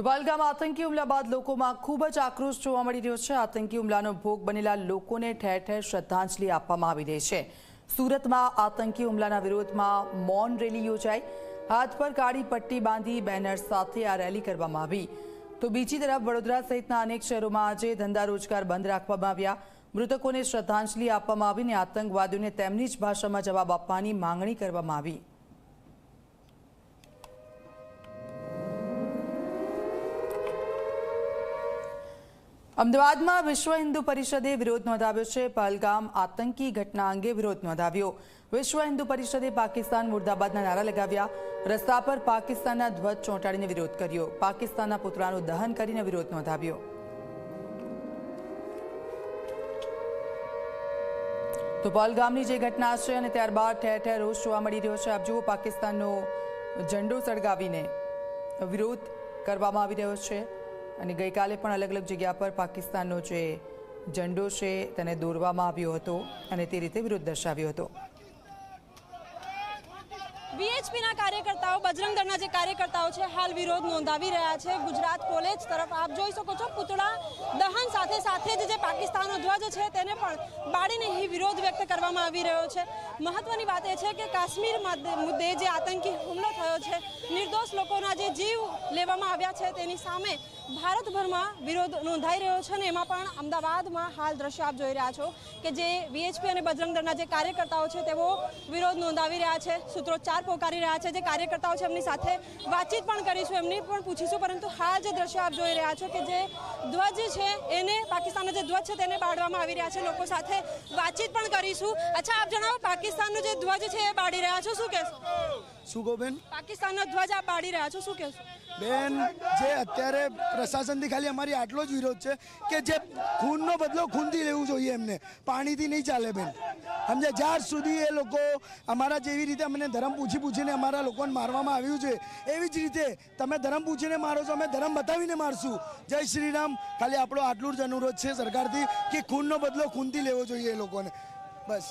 તો આતંકી હુમલા બાદ લોકોમાં ખૂબ જ આક્રોશ જોવા મળી રહ્યો છે. આતંકી હુમલાનો ભોગ બનેલા લોકોને ઠેર ઠેર શ્રદ્ધાંજલિ આપવામાં આવી રહી છે. સુરતમાં આતંકી હુમલાના વિરોધમાં મૌન રેલી યોજાઈ. હાથ પર કાળી પટ્ટી બાંધી બેનર સાથે આ રેલી કરવામાં આવી. તો બીજી તરફ વડોદરા સહિતના અનેક શહેરોમાં આજે ધંધા રોજગાર બંધ રાખવામાં આવ્યા. મૃતકોને શ્રદ્ધાંજલિ આપવામાં આવીને આતંકવાદીઓને તેમની જ ભાષામાં જવાબ આપવાની માંગણી કરવામાં આવી. અમદાવાદમાં વિશ્વ હિન્દુ પરિષદે વિરોધ નોંધાવ્યો છે. પહલગામ આતંકી ઘટના અંગે વિરોધ નોંધાવ્યો. વિશ્વ હિન્દુ પરિષદે પાકિસ્તાન મુર્દાબાદના નારા લગાવ્યા. રસ્તા પર પાકિસ્તાનના ધ્વજ ચોંટાડીને વિરોધ કર્યો. પાકિસ્તાનના પુતળાનું દહન કરીને વિરોધ નોંધાવ્યો. તો પહલગામની જે ઘટના છે અને ત્યારબાદ ઠેર ઠેર રોષ જોવા મળી રહ્યો છે. આપ જુઓ, પાકિસ્તાનનો ઝંડો સળગાવીને વિરોધ કરવામાં આવી રહ્યો છે. અને ગઈકાલે પણ અલગ અલગ જગ્યા પર પાકિસ્તાનનો જે ઝંડો છે તેને દોરવામાં આવ્યો હતો અને તે રીતે વિરોધ દર્શાવ્યો હતો. વીએચપીના કાર્યકર્તાઓ, બજરંગ દળના જે કાર્યકર્તાઓ છે, હાલ વિરોધ નોંધાવી રહ્યા છે. ગુજરાત કોલેજ તરફ આપ જોઈ શકો છો, પૂતળા દહન સાથે સાથે જ જે પાકિસ્તાનનો ધ્વજ છે તેને પણ બાળીને અહીં વિરોધ વ્યક્ત કરવામાં આવી રહ્યો છે. મહત્વની વાત એ છે કે કાશ્મીર મુદ્દે જે આતંકી હુમલો થયો છે નિર્દોષ લોકોના જે જીવ લેવામાં આવ્યા છે તેની સામે ભારતભરમાં વિરોધ નોંધાઈ રહ્યો છે અને એમાં પણ અમદાવાદમાં હાલ દ્રશ્ય આપ જોઈ રહ્યા છો કે જે વીએચપી અને બજરંગ દળના જે કાર્યકર્તાઓ છે તેઓ વિરોધ નોંધાવી રહ્યા છે, સૂત્રોચ્ચાર પોકારી રહ્યા છે, જે કાર્યકર્તાઓ છે એમની સાથે વાતચીત પણ કરીશું, એમની પણ પૂછીશું, પરંતુ હાલ જે દ્રશ્યો આપ જોઈ રહ્યા છો કે જે ધ્વજ છે એને પાકિસ્તાનનો જે ધ્વજ છે તેને બાળવામાં આવી રહ્યા છે, લોકો સાથે વાતચીત કરીશું. અચ્છા આપ જણાવો પાકિસ્તાનનો જે ધ્વજ છે એ બાળી રહ્યા છો શું કહેશો? શું કહો બેન? પાકિસ્તાનનો ધ્વજ આપ બાળી રહ્યા છો શું કહેશો? બેન જે અત્યારે પ્રશાસનથી ખાલી અમારી આટલો જ વિરોધ છે કે જે ખૂનનો બદલો ખૂનથી લેવું જોઈએ એમને. પાણીથી નહીં ચાલે બેન. સમજે જ્યાર સુધી એ લોકો અમારા જેવી રીતે અમને ધર્મ પૂછી પૂછીને અમારા લોકોને મારવામાં આવ્યું છે એવી જ રીતે તમે ધર્મ પૂછીને મારો છો અમે ધર્મ બતાવીને મારશું. જય શ્રી રામ. ખાલી આપણો આટલું જ અનુરોધ છે સરકારથી કે ખૂનનો બદલો ખૂનથી લેવો જોઈએ એ લોકોને. બસ.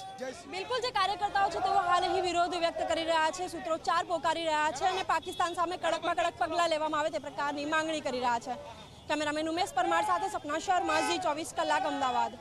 બિલકુલ, જે કાર્યકર્તાઓ છે તેઓ હાલ અહીં વિરોધ વ્યક્ત કરી રહ્યા છે, સૂત્રોચ્ચાર પોકારી રહ્યા છે અને પાકિસ્તાન સામે કડકમાં કડક પગલાં લેવામાં આવે તે પ્રકારની માંગણી કરી રહ્યા છે. કેમેરામેન ઉમેશ પરમાર સાથે સપના શર્મા ચોવીસ કલાક, અમદાવાદ.